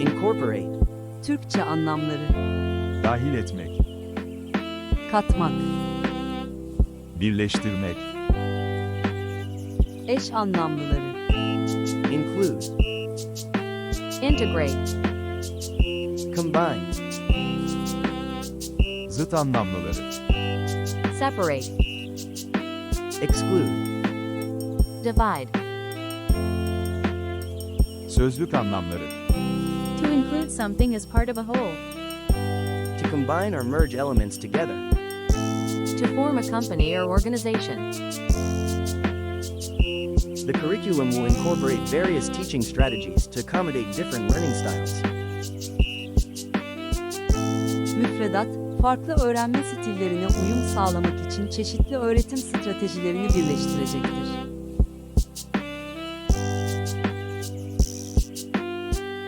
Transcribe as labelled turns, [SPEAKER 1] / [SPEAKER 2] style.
[SPEAKER 1] Incorporate.
[SPEAKER 2] Türkçe anlamları.
[SPEAKER 3] Dahil etmek,
[SPEAKER 2] Katmak.
[SPEAKER 3] birleştirmek,
[SPEAKER 2] Eş anlamlıları.
[SPEAKER 1] Include.
[SPEAKER 2] Integrate.
[SPEAKER 1] Combine.
[SPEAKER 3] zıt anlamlıları,
[SPEAKER 2] Separate.
[SPEAKER 1] Exclude.
[SPEAKER 2] Divide.
[SPEAKER 3] sözlük anlamları,
[SPEAKER 4] include something as part of a whole.
[SPEAKER 1] To combine or merge elements together.
[SPEAKER 2] To form a company or organization.
[SPEAKER 1] The curriculum will incorporate various teaching strategies to accommodate different learning styles.
[SPEAKER 2] Müfredat, farklı öğrenme stillerine uyum sağlamak için çeşitli öğretim stratejilerini birleştirecektir.